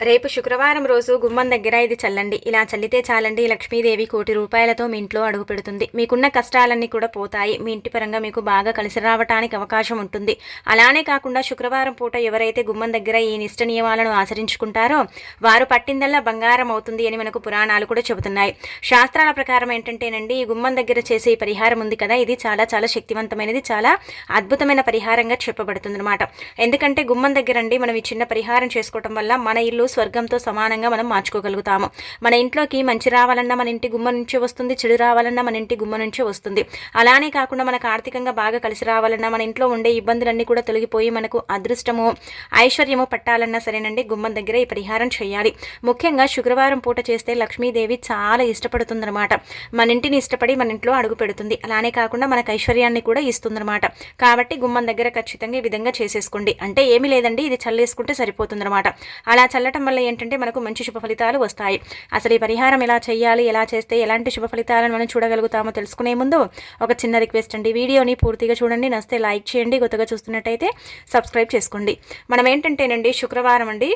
రేపు శుక్రవారం రోజు గుమ్మం దగ్గర ఇది చల్లండి. ఇలా చల్లితే చాలండి. లక్ష్మీదేవి కోటి రూపాయలతో మీ ఇంట్లో అడుగు పెడుతుంది. మీకున్న కష్టాలన్నీ కూడా పోతాయి. మీ ఇంటి పరంగా మీకు బాగా కలిసి రావటానికి అవకాశం ఉంటుంది. అలానే కాకుండా శుక్రవారం పూట ఎవరైతే గుమ్మం దగ్గర ఈ నిష్ట నియమాలను ఆచరించుకుంటారో వారు పట్టిందల్లా బంగారం అవుతుంది అని మనకు పురాణాలు కూడా చెబుతున్నాయి. శాస్త్రాల ప్రకారం ఏంటంటేనండి ఈ గుమ్మం దగ్గర చేసే ఈ పరిహారం ఉంది కదా. ఇది చాలా చాలా శక్తివంతమైనది. చాలా అద్భుతమైన పరిహారంగా చెప్పబడుతుంది అనమాట ఎందుకంటే గుమ్మం దగ్గర అండి మనం ఈ చిన్న పరిహారం చేసుకోవటం వల్ల మన ఇల్లు స్వర్గంతో సమానంగా మనం మార్చుకోగలుగుతాము. మన ఇంట్లోకి మంచి రావాలన్నా మన ఇంటి గుమ్మ నుంచే వస్తుంది చెడు రావాలన్నా మన ఇంటి గుమ్మ నుంచే వస్తుంది. అలానే కాకుండా మనకు ఆర్థికంగా బాగా కలిసి రావాలన్నా మన ఇంట్లో ఉండే ఇబ్బందులన్నీ కూడా తొలగిపోయి మనకు అదృష్టము ఐశ్వర్యము పట్టాలన్నా సరేనండి గుమ్మం దగ్గర ఈ పరిహారం చేయాలి. ముఖ్యంగా శుక్రవారం పూట చేస్తే లక్ష్మీదేవి చాలా ఇష్టపడుతుందన్నమాట. మన ఇంటిని ఇష్టపడి మన ఇంట్లో అడుగు పెడుతుంది. అలానే కాకుండా మనకు ఐశ్వర్యాన్ని కూడా ఇస్తుందన్నమాట. కాబట్టి గుమ్మం దగ్గర ఖచ్చితంగా ఈ విధంగా చేసేసుకోండి. అంటే ఏమీ లేదండి ఇది చల్లేసుకుంటే సరిపోతుందన్నమాట. అలా చల్లటం వల్ల ఏంటంటే మనకు మంచి శుభ ఫలితాలు వస్తాయి. అసలు ఈ పరిహారం ఎలా చేయాలి ఎలా చేస్తే ఎలాంటి శుభ ఫలితాలను మనం చూడగలుగుతామో తెలుసుకునే ముందు ఒక చిన్న రిక్వెస్ట్ అండి. వీడియోని పూర్తిగా చూడండి నస్తే లైక్ చేయండి. కొత్తగా చూస్తున్నట్టయితే సబ్స్క్రైబ్ చేసుకోండి. మనం ఏంటంటేనండి శుక్రవారం అండి.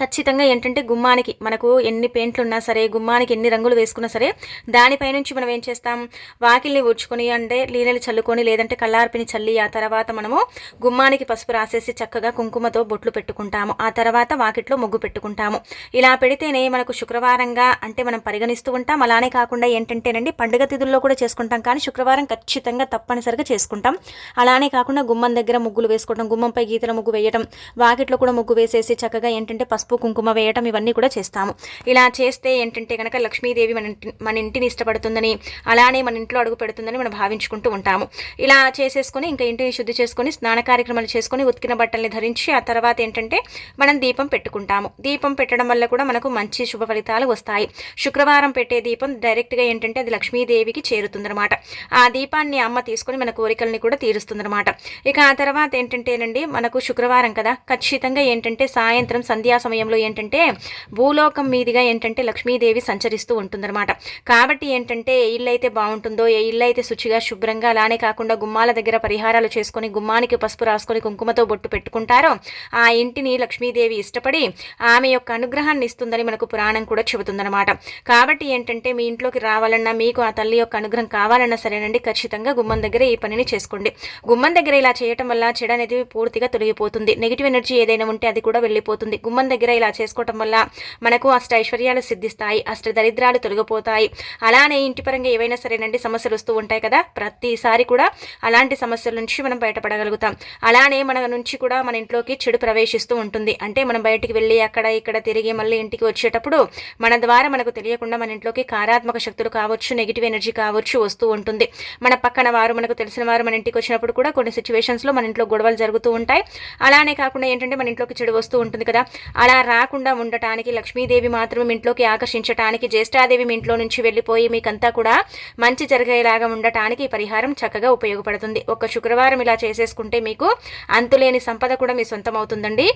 ఖచ్చితంగా ఏంటంటే గుమ్మానికి మనకు ఎన్ని పెయింట్లు ఉన్నా సరే గుమ్మానికి ఎన్ని రంగులు వేసుకున్నా సరే దానిపై నుంచి మనం ఏం చేస్తాం? వాకిల్ని ఊడ్చుకొని అంటే నీళ్ళని చల్లుకొని లేదంటే కళ్ళార్పిని చల్లి ఆ తర్వాత మనము గుమ్మానికి పసుపు రాసేసి చక్కగా కుంకుమతో బొట్లు పెట్టుకుంటాము. ఆ తర్వాత వాకిట్లో ముగ్గు పెట్టుకుంటాము. ఇలా పెడితేనే మనకు శుక్రవారంగా అంటే మనం పరిగణిస్తూ ఉంటాం. అలానే కాకుండా ఏంటంటేనండి పండుగ తిథుల్లో కూడా చేసుకుంటాం. కానీ శుక్రవారం ఖచ్చితంగా తప్పనిసరిగా చేసుకుంటాం. అలానే కాకుండా గుమ్మం దగ్గర ముగ్గులు వేసుకోవడం గుమ్మంపై గీతల ముగ్గు వేయటం వాకిట్లో కూడా ముగ్గు వేసేసి చక్కగా ఏంటంటే పసుపు కుంకుమ వేయటం ఇవన్నీ కూడా చేస్తాము. ఇలా చేస్తే ఏంటంటే కనుక లక్ష్మీదేవి మన ఇంటి మన ఇంటిని ఇష్టపడుతుందని అలానే మన ఇంట్లో అడుగు పెడుతుందని మనం భావించుకుంటూ ఉంటాము. ఇలా చేసేసుకొని ఇంకా ఇంటిని శుద్ధి చేసుకొని స్నాన కార్యక్రమాలు చేసుకొని ఉతికిన బట్టల్ని ధరించి ఆ తర్వాత ఏంటంటే మనం దీపం పెట్టుకుంటాము. దీపం పెట్టడం వల్ల కూడా మనకు మంచి శుభ ఫలితాలు వస్తాయి. శుక్రవారం పెట్టే దీపం డైరెక్ట్గా ఏంటంటే అది లక్ష్మీదేవికి చేరుతుందన్నమాట. ఆ దీపాన్ని అమ్మ తీసుకొని మన కోరికల్ని కూడా తీరుస్తుందన్నమాట. ఇక ఆ తర్వాత ఏంటంటేనండి మనకు శుక్రవారం కదా. ఖచ్చితంగా ఏంటంటే సాయంత్రం సంధ్యా సమయంలో ఏంటంటే భూలోకం మీదుగా ఏంటంటే లక్ష్మీదేవి సంచరిస్తూ ఉంటుందన్నమాట. కాబట్టి ఏంటంటే ఏ ఇల్లు అయితే బాగుంటుందో ఏ ఇల్లు అయితే శుచిగా శుభ్రంగా అలానే కాకుండా గుమ్మాల దగ్గర పరిహారాలు చేసుకొని గుమ్మానికి పసుపు రాసుకొని కుంకుమతో బొట్టు పెట్టుకుంటారో ఆ ఇంటిని లక్ష్మీదేవి ఇష్టపడి ఆమె యొక్క అనుగ్రహాన్ని ఇస్తుందని మనకు పురాణం కూడా చెబుతుందన్నమాట. కాబట్టి ఏంటంటే మీ ఇంట్లోకి రావాలన్నా మీకు ఆ తల్లి యొక్క అనుగ్రహం కావాలన్నా సరేనండి ఖచ్చితంగా గుమ్మం దగ్గర ఈ పనిని చేసుకోండి. గుమ్మం దగ్గర ఇలా చేయటం వల్ల చెడు అనేది పూర్తిగా తొలగిపోతుంది. నెగిటివ్ ఎనర్జీ ఏదైనా ఉంటే అది కూడా వెళ్ళిపోతుంది. గుమ్మం దగ్గర ఇలా చేసుకోవటం వల్ల మనకు అష్ట ఐశ్వర్యాలు సిద్ధిస్తాయి అష్ట దరిద్రాలు తొలగిపోతాయి. అలానే ఇంటి పరంగా ఏవైనా సరేనండి సమస్యలు వస్తూ ఉంటాయి కదా ప్రతిసారి కూడా అలాంటి సమస్యల నుంచి మనం బయటపడగలుగుతాం. అలానే మన నుంచి కూడా మన ఇంట్లోకి చెడు ప్రవేశిస్తూ ఉంటుంది. అంటే మనం బయటికి వెళ్ళి అక్కడ ఇక్కడ తిరిగి మళ్ళీ ఇంటికి వచ్చేటప్పుడు మన ద్వారా మనకు తెలియకుండా మన ఇంట్లోకి కారాత్మక శక్తులు కావచ్చు నెగిటివ్ ఎనర్జీ కావచ్చు వస్తూ ఉంటుంది. మన పక్కన వారు మనకు తెలిసిన వారు మన ఇంటికి వచ్చినప్పుడు కూడా కొన్ని సిచ్యువేషన్స్లో మన ఇంట్లో గొడవలు జరుగుతూ ఉంటాయి. అలానే కాకుండా ఏంటంటే మన ఇంట్లోకి చెడు వస్తూ ఉంటుంది కదా అలా రాకుండా ఉండటానికి లక్ష్మీదేవి మాత్రం ఇంట్లోకి ఆకర్షించటానికి జ్యేష్ఠాదేవి మీ ఇంట్లో నుంచి వెళ్ళిపోయి మీకంతా కూడా మంచి జరిగేలాగా ఉండటానికి ఈ పరిహారం చక్కగా ఉపయోగపడుతుంది. ఒక శుక్రవారం ఇలా చేసేసుకుంటే మీకు అంతులేని సంపద కూడా మీ సొంతం అవుతుందండి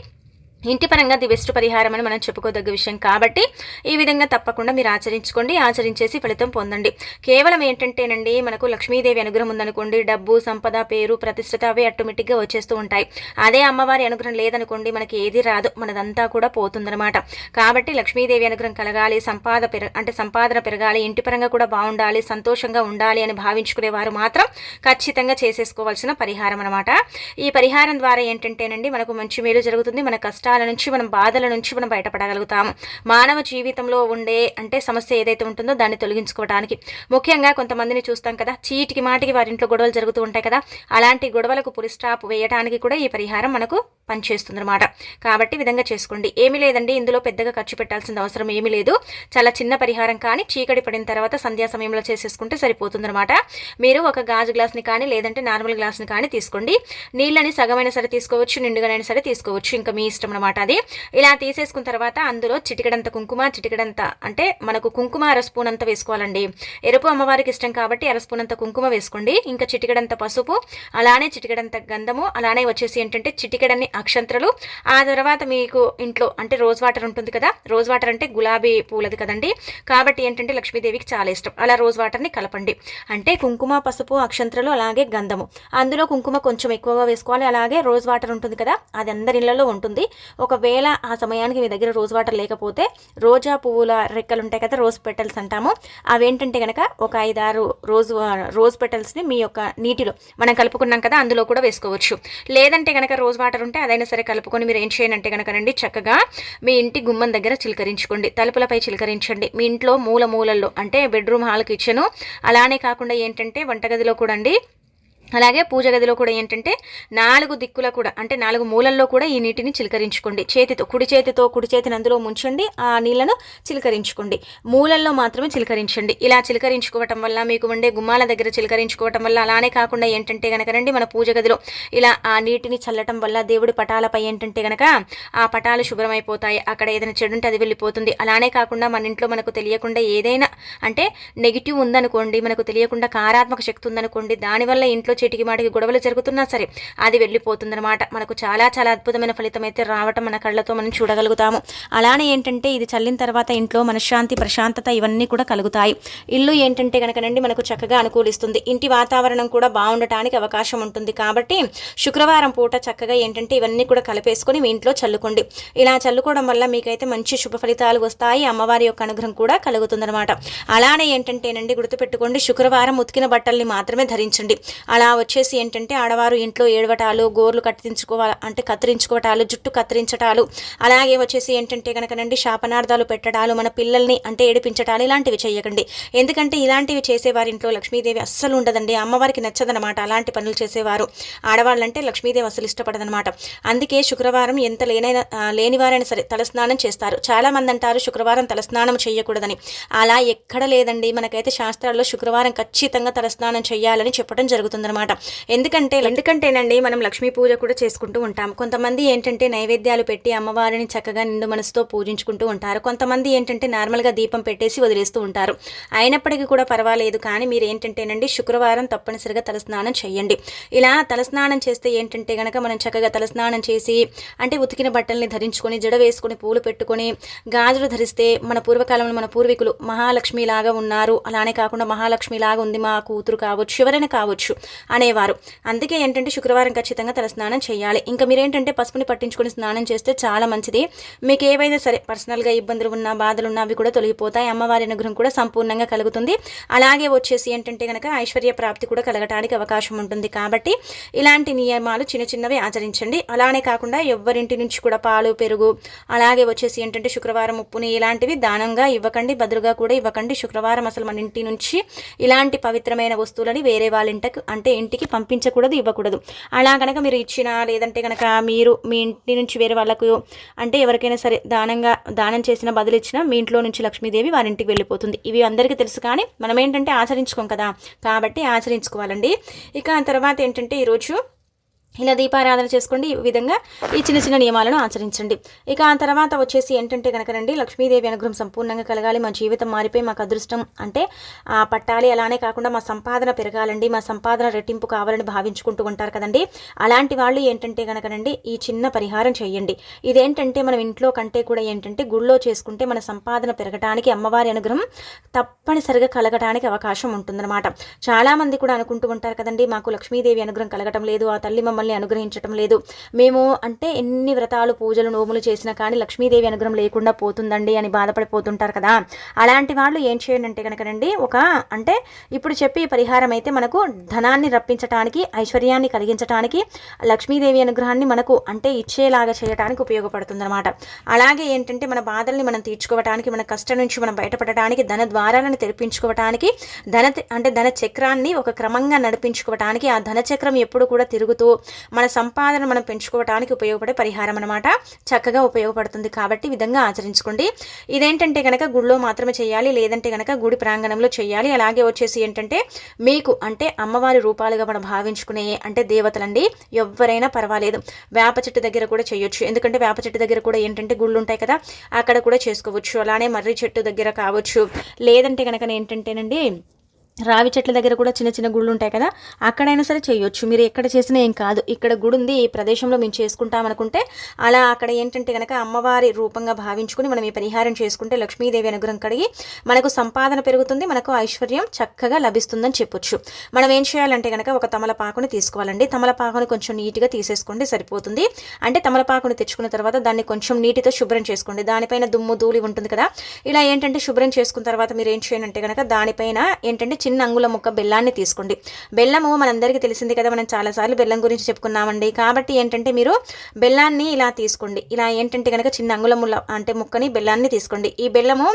ఇంటి పరంగా ది బెస్ట్ పరిహారం అని మనం చెప్పుకోదగ్గ విషయం కాబట్టి ఈ విధంగా తప్పకుండా మీరు ఆచరించుకోండి. ఆచరించేసి ఫలితం పొందండి. కేవలం ఏంటంటేనండి మనకు లక్ష్మీదేవి అనుగ్రహం ఉందనుకోండి డబ్బు సంపద పేరు ప్రతిష్టత అవి ఆటోమేటిక్గా వచ్చేస్తూ ఉంటాయి. అదే అమ్మవారి అనుగ్రహం లేదనుకోండి మనకి ఏది రాదు. మనదంతా కూడా పోతుందన్నమాట. కాబట్టి లక్ష్మీదేవి అనుగ్రహం కలగాలి సంపాద పెర అంటే సంపాదన పెరగాలి ఇంటి పరంగా కూడా బాగుండాలి సంతోషంగా ఉండాలి అని భావించుకునే వారు మాత్రం ఖచ్చితంగా చేసేసుకోవాల్సిన పరిహారం అనమాట ఈ పరిహారం ద్వారా ఏంటంటేనండి మనకు మంచి మేలు జరుగుతుంది మన కష్టం కష్టాల నుంచి మనం బాధల నుంచి మనం బయటపడగలుగుతాము మానవ జీవితంలో ఉండే అంటే సమస్య ఏదైతే ఉంటుందో దాన్ని తొలగించుకోవడానికి ముఖ్యంగా కొంతమందిని చూస్తాం కదా చీటికి మాటికి వారి ఇంట్లో గొడవలు జరుగుతూ ఉంటాయి కదా అలాంటి గొడవలకు పులి స్టాప్ వేయడానికి కూడా ఈ పరిహారం మనకు పనిచేస్తుంది అనమాట కాబట్టి విధంగా చేసుకోండి. ఏమీ లేదండి ఇందులో పెద్దగా ఖర్చు పెట్టాల్సిన అవసరం ఏమీ లేదు. చాలా చిన్న పరిహారం కానీ చీకటి పడిన తర్వాత సంధ్యా సమయంలో చేసేసుకుంటే సరిపోతుందన్నమాట. మీరు ఒక గాజు గ్లాస్ని కానీ లేదంటే నార్మల్ గ్లాస్ని కానీ తీసుకోండి. నీళ్ళని సగమైన సరే తీసుకోవచ్చు నిండుగానైనా సరే తీసుకోవచ్చు. ఇంకా మీ ఇష్టం అనమాట అది. ఇలా తీసేసుకున్న తర్వాత అందులో చిటికడంత కుంకుమ చిటికడంత అంటే మనకు కుంకుమ అర స్పూన్ అంత వేసుకోవాలండి. ఎరుపు అమ్మవారికి ఇష్టం కాబట్టి అర స్పూన్ అంత కుంకుమ వేసుకోండి. ఇంకా చిటికడంత పసుపు అలానే చిటికడంత గంధము అలానే వచ్చేసి ఏంటంటే చిటికడన్ని అక్షంత్రలు ఆ తర్వాత మీకు ఇంట్లో అంటే రోజ్ వాటర్ ఉంటుంది కదా రోజ్ వాటర్ అంటే గులాబీ పూలది కదండి. కాబట్టి ఏంటంటే లక్ష్మీదేవికి చాలా ఇష్టం. అలా రోజ్ వాటర్ని కలపండి. అంటే కుంకుమ పసుపు అక్షంత్రలు అలాగే గంధము. అందులో కుంకుమ కొంచెం ఎక్కువగా వేసుకోవాలి. అలాగే రోజ్ వాటర్ ఉంటుంది కదా అది అందరి ఇళ్ళలో ఉంటుంది. ఒకవేళ ఆ సమయానికి మీ దగ్గర రోజ్ వాటర్ లేకపోతే రోజా పువ్వుల రెక్కలు ఉంటాయి కదా రోజ్ పెటల్స్ అంటాము. అవేంటంటే కనుక ఒక ఐదారు రోజ్ రోజ్ పెటల్స్ని మీ యొక్క నీటిలో మనం కలుపుకున్నాం కదా అందులో కూడా వేసుకోవచ్చు. లేదంటే కనుక రోజ్ వాటర్ ఉంటే అదైనా సరే కలుపుకొని మీరు ఏం చేయనంటే కనుక రండి చక్కగా మీ ఇంటి గుమ్మం దగ్గర చిలకరించుకోండి. తలుపులపై చిలకరించండి. మీ ఇంట్లో మూల మూలల్లో అంటే బెడ్రూమ్ హాల్ కిచెను అలానే కాకుండా ఏంటంటే వంటగదిలో కూడా అండి అలాగే పూజ గదిలో కూడా ఏంటంటే నాలుగు దిక్కుల కూడా అంటే నాలుగు మూలల్లో కూడా ఈ నీటిని చిలకరించుకోండి. చేతితో కుడి చేతితో కుడి చేతిని అందులో ముంచండి ఆ నీళ్ళను చిలకరించుకోండి. మూలల్లో మాత్రమే చిలకరించండి. ఇలా చిలకరించుకోవటం వల్ల మీకు ఉండే గుమ్మాల దగ్గర చిలకరించుకోవటం వల్ల అలానే కాకుండా ఏంటంటే కనుక రండి మన పూజ గదిలో ఇలా ఆ నీటిని చల్లటం వల్ల దేవుడి పటాలపై ఏంటంటే కనుక ఆ పటాలు శుభ్రమైపోతాయి. అక్కడ ఏదైనా చెడు ఉంటే అది వెళ్ళిపోతుంది. అలానే కాకుండా మన ఇంట్లో మనకు తెలియకుండా ఏదైనా అంటే నెగిటివ్ ఉందనుకోండి మనకు తెలియకుండా కారాత్మక శక్తి ఉందనుకోండి దానివల్ల ఇంట్లో చీటికి మాటికి గొడవలు జరుగుతున్నా సరే అది వెళ్ళిపోతుందన్నమాట. మనకు చాలా చాలా అద్భుతమైన ఫలితం అయితే రావటం మన కళ్ళతో మనం చూడగలుగుతాము. అలానే ఏంటంటే ఇది చల్లిన తర్వాత ఇంట్లో మనశ్శాంతి ప్రశాంతత ఇవన్నీ కూడా కలుగుతాయి. ఇల్లు ఏంటంటే కనుకనండి మనకు చక్కగా అనుకూలిస్తుంది. ఇంటి వాతావరణం కూడా బాగుండటానికి అవకాశం ఉంటుంది. కాబట్టి శుక్రవారం పూట చక్కగా ఏంటంటే ఇవన్నీ కూడా కలిపేసుకొని మీ ఇంట్లో చల్లుకోండి. ఇలా చల్లుకోవడం వల్ల మీకైతే మంచి శుభ ఫలితాలు వస్తాయి. అమ్మవారి యొక్క అనుగ్రహం కూడా కలుగుతుందన్నమాట. అలానే ఏంటంటేనండి గుర్తుపెట్టుకోండి. శుక్రవారం ఉతికిన బట్టల్ని మాత్రమే ధరించండి. అలా వచ్చేసి ఏంటంటే ఆడవారు ఇంట్లో ఏడవటాలు గోర్లు కట్టించుకోవాలి అంటే కత్తిరించుకోవటాలు జుట్టు కత్తిరించటాలు అలాగే వచ్చేసి ఏంటంటే కనుకనండి శాపనార్థాలు పెట్టడాలు మన పిల్లల్ని అంటే ఏడిపించటాలు ఇలాంటివి చేయకండి. ఎందుకంటే ఇలాంటివి చేసేవారి ఇంట్లో లక్ష్మీదేవి అస్సలు ఉండదండి. అమ్మవారికి నచ్చదనమాట అలాంటి పనులు చేసేవారు. ఆడవాళ్ళంటే లక్ష్మీదేవి అసలు ఇష్టపడదనమాట. అందుకే శుక్రవారం ఎంత లేనైనా లేనివారైనా సరే తలస్నానం చేస్తారు. చాలామంది అంటారు శుక్రవారం తలస్నానం చేయకూడదని అలా ఎక్కడ లేదండి. మనకైతే శాస్త్రాల్లో శుక్రవారం ఖచ్చితంగా తలస్నానం చేయాలని చెప్పడం జరుగుతుందన్నమాట అనమాట ఎందుకంటే ఎందుకంటేనండి మనం లక్ష్మీ పూజ కూడా చేసుకుంటూ ఉంటాం కొంతమంది ఏంటంటే నైవేద్యాలు పెట్టి అమ్మవారిని చక్కగా నిండు మనసుతో పూజించుకుంటూ ఉంటారు. కొంతమంది ఏంటంటే నార్మల్గా దీపం పెట్టేసి వదిలేస్తూ ఉంటారు. అయినప్పటికీ కూడా పర్వాలేదు. కానీ మీరు ఏంటంటేనండి శుక్రవారం తప్పనిసరిగా తలస్నానం చేయండి. ఇలా తలస్నానం చేస్తే ఏంటంటే కనుక మనం చక్కగా తలస్నానం చేసి అంటే ఉతికిన బట్టల్ని ధరించుకొని జడ వేసుకొని పూలు పెట్టుకొని గాజులు ధరిస్తే మన పూర్వకాలంలో మన పూర్వీకులు మహాలక్ష్మిలాగా ఉన్నారు. అలానే కాకుండా మహాలక్ష్మిలాగా ఉంది మా కూతురు కావచ్చు ఎవరైనా కావచ్చు. అనేవారు. అందుకే ఏంటంటే శుక్రవారం ఖచ్చితంగా తల స్నానం చేయాలి. ఇంకా మీరేంటంటే పసుపుని పట్టించుకొని స్నానం చేస్తే చాలా మంచిది. మీకు ఏవైనా సరే పర్సనల్గా ఇబ్బందులు ఉన్నా బాధలు ఉన్నా అవి కూడా తొలగిపోతాయి. అమ్మవారి అనుగ్రహం కూడా సంపూర్ణంగా కలుగుతుంది. అలాగే వచ్చేసి ఏంటంటే కనుక ఐశ్వర్య ప్రాప్తి కూడా కలగటానికి అవకాశం ఉంటుంది. కాబట్టి ఇలాంటి నియమాలు చిన్న చిన్నవి ఆచరించండి. అలానే కాకుండా ఎవరింటి నుంచి కూడా పాలు పెరుగు అలాగే వచ్చేసి ఏంటంటే శుక్రవారం ఉప్పుని ఇలాంటివి దానంగా ఇవ్వకండి. బదులుగా కూడా ఇవ్వకండి. శుక్రవారం అసలు మన ఇంటి నుంచి ఇలాంటి పవిత్రమైన వస్తువులని వేరే వాళ్ళ ఇంటకు అంటే ఇంటికి పంపించకూడదు ఇవ్వకూడదు. అలా కనుక మీరు ఇచ్చినా లేదంటే కనుక మీరు మీ ఇంటి నుంచి వేరే వాళ్ళకు అంటే ఎవరికైనా సరే దానంగా దానం చేసిన బదులు ఇచ్చినా మీ ఇంట్లో నుంచి లక్ష్మీదేవి వారి ఇంటికి వెళ్ళిపోతుంది. ఇవి అందరికీ తెలుసు కానీ మనం ఏంటంటే ఆచరించుకోం కదా. కాబట్టి ఆచరించుకోవాలండి. ఇక తర్వాత ఏంటంటే ఈరోజు ఇలా దీపారాధన చేసుకోండి. ఈ విధంగా ఈ చిన్న చిన్న నియమాలను ఆచరించండి. ఇక ఆ తర్వాత వచ్చేసి ఏంటంటే కనుక రండి లక్ష్మీదేవి అనుగ్రహం సంపూర్ణంగా కలగాలి మా జీవితం మారిపోయి మాకు అదృష్టం అంటే ఆ పట్టాలి. అలానే కాకుండా మా సంపాదన పెరగాలండి మా సంపాదన రెట్టింపు కావాలని భావించుకుంటూ ఉంటారు కదండి. అలాంటి వాళ్ళు ఏంటంటే కనుకనండి ఈ చిన్న పరిహారం చేయండి. ఇదేంటంటే మనం ఇంట్లో కంటే కూడా ఏంటంటే గుళ్ళో చేసుకుంటే మన సంపాదన పెరగడానికి అమ్మవారి అనుగ్రహం తప్పనిసరిగా కలగడానికి అవకాశం ఉంటుందన్నమాట. చాలామంది కూడా అనుకుంటూ ఉంటారు కదండి మాకు లక్ష్మీదేవి అనుగ్రహం కలగటం లేదు ఆ తల్లి మమ్మల్ని మమ్మల్ని అనుగ్రహించటం లేదు. మేము అంటే ఎన్ని వ్రతాలు పూజలు నోములు చేసినా కానీ లక్ష్మీదేవి అనుగ్రహం లేకుండా పోతుందండి అని బాధపడిపోతుంటారు కదా. అలాంటి వాళ్ళు ఏం చేయండి అంటే కనుకనండి ఒక అంటే ఇప్పుడు చెప్పి పరిహారం అయితే మనకు ధనాన్ని రప్పించటానికి ఐశ్వర్యాన్ని కలిగించటానికి లక్ష్మీదేవి అనుగ్రహాన్ని మనకు అంటే ఇచ్చేలాగా చేయడానికి ఉపయోగపడుతుందన్నమాట. అలాగే ఏంటంటే మన బాధల్ని మనం తీర్చుకోవటానికి మన కష్టం నుంచి మనం బయటపడటానికి ధన ద్వారాలను తెరిపించుకోవటానికి ధన అంటే ధన చక్రాన్ని ఒక క్రమంగా నడిపించుకోవటానికి ఆ ధన చక్రం ఎప్పుడు కూడా తిరుగుతూ మన సంపాదన మనం పెంచుకోవడానికి ఉపయోగపడే పరిహారం అనమాట చక్కగా ఉపయోగపడుతుంది కాబట్టి విధంగా ఆచరించుకోండి. ఇదేంటంటే కనుక గుడిలో మాత్రమే చేయాలి లేదంటే కనుక గుడి ప్రాంగణంలో చేయాలి. అలాగే వచ్చేసి ఏంటంటే మీకు అంటే అమ్మవారి రూపాలుగా మనం భావించుకునే అంటే దేవతలండి ఎవరైనా పర్వాలేదు. వేప చెట్టు దగ్గర కూడా చేయొచ్చు. ఎందుకంటే వేప చెట్టు దగ్గర కూడా ఏంటంటే గుళ్ళు ఉంటాయి కదా అక్కడ కూడా చేసుకోవచ్చు. అలానే మర్రి చెట్టు దగ్గర కావచ్చు. లేదంటే కనుక ఏంటంటేనండి రావి చెట్ల దగ్గర కూడా చిన్న చిన్న గుళ్ళు ఉంటాయి కదా అక్కడైనా సరే చేయొచ్చు. మీరు ఎక్కడ చేసినా ఏం కాదు. ఇక్కడ గుడి ఉంది ఈ ప్రదేశంలో మేము చేసుకుంటాం అనుకుంటే అలా అక్కడ ఏంటంటే కనుక అమ్మవారి రూపంగా భావించుకుని మనం ఈ పరిహారం చేసుకుంటే లక్ష్మీదేవి అనుగ్రహం కడిగి మనకు సంపాదన పెరుగుతుంది మనకు ఐశ్వర్యం చక్కగా లభిస్తుందని చెప్పొచ్చు. మనం ఏం చేయాలంటే కనుక ఒక తమలపాకుని తీసుకోవాలండి. తమలపాకుని కొంచెం నీట్గా తీసేసుకోండి సరిపోతుంది. అంటే తమలపాకుని తెచ్చుకున్న తర్వాత దాన్ని కొంచెం నీటితో శుభ్రం చేసుకోండి. దానిపైన దుమ్ము ధూళి ఉంటుంది కదా ఇలా ఏంటంటే శుభ్రం చేసుకున్న తర్వాత మీరు ఏం చేయాలంటే కనుక దానిపైన ఏంటంటే చిన్న అంగుళం ముక్క బెల్లాన్ని తీసుకోండి. బెల్లము మనందరికీ తెలిసింది కదా మనం చాలాసార్లు బెల్లం గురించి చెప్పుకున్నామండి. కాబట్టి ఏంటంటే మీరు బెల్లాన్ని ఇలా తీసుకోండి. ఇలా ఏంటంటే కనుక చిన్న అంగుళం అంటే ముక్కని బెల్లాన్ని తీసుకోండి. ఈ బెల్లము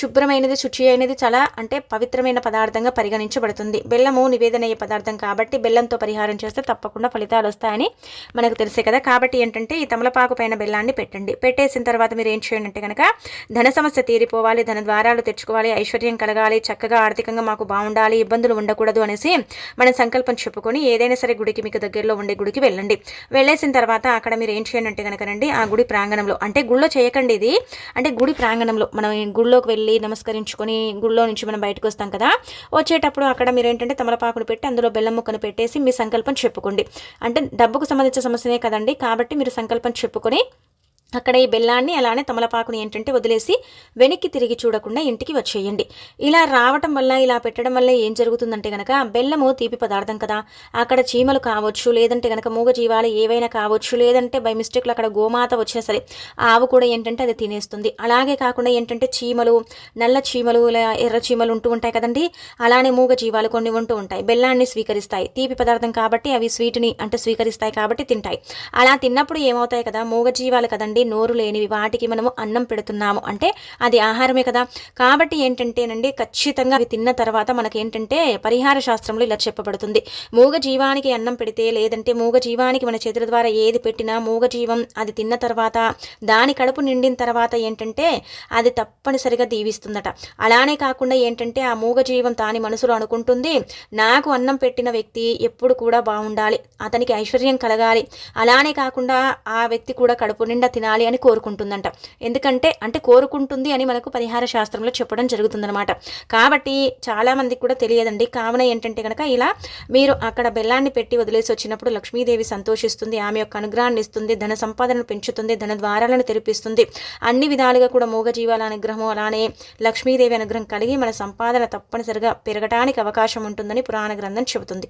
శుభ్రమైనది శుచి అయినది చాలా అంటే పవిత్రమైన పదార్థంగా పరిగణించబడుతుంది. బెల్లము నివేదన అయ్యే పదార్థం కాబట్టి బెల్లంతో పరిహారం చేస్తే తప్పకుండా ఫలితాలు వస్తాయని మనకు తెలిసే కదా. కాబట్టి ఏంటంటే ఈ తమలపాకు పైన బెల్లాన్ని పెట్టండి. పెట్టేసిన తర్వాత మీరు ఏం చేయండి అంటే కనుక ధన సమస్య తీరిపోవాలి ధన ద్వారాలు తెచ్చుకోవాలి ఐశ్వర్యం కలగాలి చక్కగా ఆర్థికంగా మాకు బాగుండాలి. ఉండాలి ఇబ్బందులు ఉండకూడదు అనేసి మన సంకల్పం చెప్పుకొని ఏదైనా సరే గుడికి మీకు దగ్గరలో ఉండే గుడికి వెళ్ళండి. వెళ్ళేసిన తర్వాత అక్కడ మీరు ఏం చేయండి అంటే కనుకనండి ఆ గుడి ప్రాంగణంలో అంటే గుళ్ళో చేయకండి ఇది అంటే గుడి ప్రాంగణంలో మనం గుళ్ళోకి వెళ్ళి నమస్కరించుకొని గుళ్ళో నుంచి మనం బయటకు వస్తాం కదా వచ్చేటప్పుడు అక్కడ మీరు ఏంటంటే తమలపాకును పెట్టి అందులో బెల్లం ముక్కను పెట్టేసి మీ సంకల్పం చెప్పుకోండి. అంటే డబ్బుకు సంబంధించిన సమస్యనే కదండి కాబట్టి మీరు సంకల్పం చెప్పుకొని అక్కడ ఈ బెల్లాన్ని అలానే తమలపాకుని ఏంటంటే వదిలేసి వెనక్కి తిరిగి చూడకుండా ఇంటికి వచ్చేయండి. ఇలా రావటం వల్ల ఇలా పెట్టడం వల్ల ఏం జరుగుతుందంటే కనుక బెల్లము తీపి పదార్థం కదా. అక్కడ చీమలు కావచ్చు లేదంటే కనుక మూగ జీవాలు ఏవైనా కావచ్చు లేదంటే బై మిస్టేక్లో అక్కడ గోమాత వచ్చినా సరే ఆవు కూడా ఏంటంటే అది తినేస్తుంది. అలాగే కాకుండా ఏంటంటే చీమలు నల్ల చీమలు ఎర్ర చీమలు ఉంటూ ఉంటాయి కదండి. అలానే మూగ జీవాలు కొన్ని ఉంటూ ఉంటాయి. బెల్లాన్ని స్వీకరిస్తాయి. తీపి పదార్థం కాబట్టి అవి స్వీట్ని అంటే స్వీకరిస్తాయి కాబట్టి తింటాయి. అలా తిన్నప్పుడు ఏమవుతాయి కదా మూగ జీవాలు కదండి నోరు లేనివి వాటికి మనము అన్నం పెడుతున్నాము అంటే అది ఆహారమే కదా. కాబట్టి ఏంటంటేనండి ఖచ్చితంగా అవి తిన్న తర్వాత మనకి ఏంటంటే పరిహార శాస్త్రంలో ఇలా చెప్పబడుతుంది. మూగ జీవానికి అన్నం పెడితే లేదంటే మూగ జీవానికి మన చేతుల ద్వారా ఏది పెట్టినా మూగ జీవం అది తిన్న తర్వాత దాని కడుపు నిండిన తర్వాత ఏంటంటే అది తప్పనిసరిగా దీవిస్తుందట. అలానే కాకుండా ఏంటంటే ఆ మూగ జీవం తాని మనసులో అనుకుంటుంది నాకు అన్నం పెట్టిన వ్యక్తి ఎప్పుడు కూడా బాగుండాలి అతనికి ఐశ్వర్యం కలగాలి. అలానే కాకుండా ఆ వ్యక్తి కూడా కడుపు నిండా తిన తినాలి అని కోరుకుంటుందంట. ఎందుకంటే అంటే కోరుకుంటుంది అని మనకు పరిహార శాస్త్రంలో చెప్పడం జరుగుతుందనమాట కాబట్టి చాలామందికి కూడా తెలియదండి. కావున ఏంటంటే కనుక ఇలా మీరు అక్కడ బెల్లాన్ని పెట్టి వదిలేసి వచ్చినప్పుడు లక్ష్మీదేవి సంతోషిస్తుంది ఆమె యొక్క అనుగ్రహాన్ని ఇస్తుంది ధన సంపాదనను పెంచుతుంది ధన ద్వారాలను తెరిపిస్తుంది. అన్ని విధాలుగా కూడా మూగజీవాల అనుగ్రహం అలానే లక్ష్మీదేవి అనుగ్రహం కలిగి మన సంపాదన తప్పనిసరిగా పెరగటానికి అవకాశం ఉంటుందని పురాణ గ్రంథం చెబుతుంది.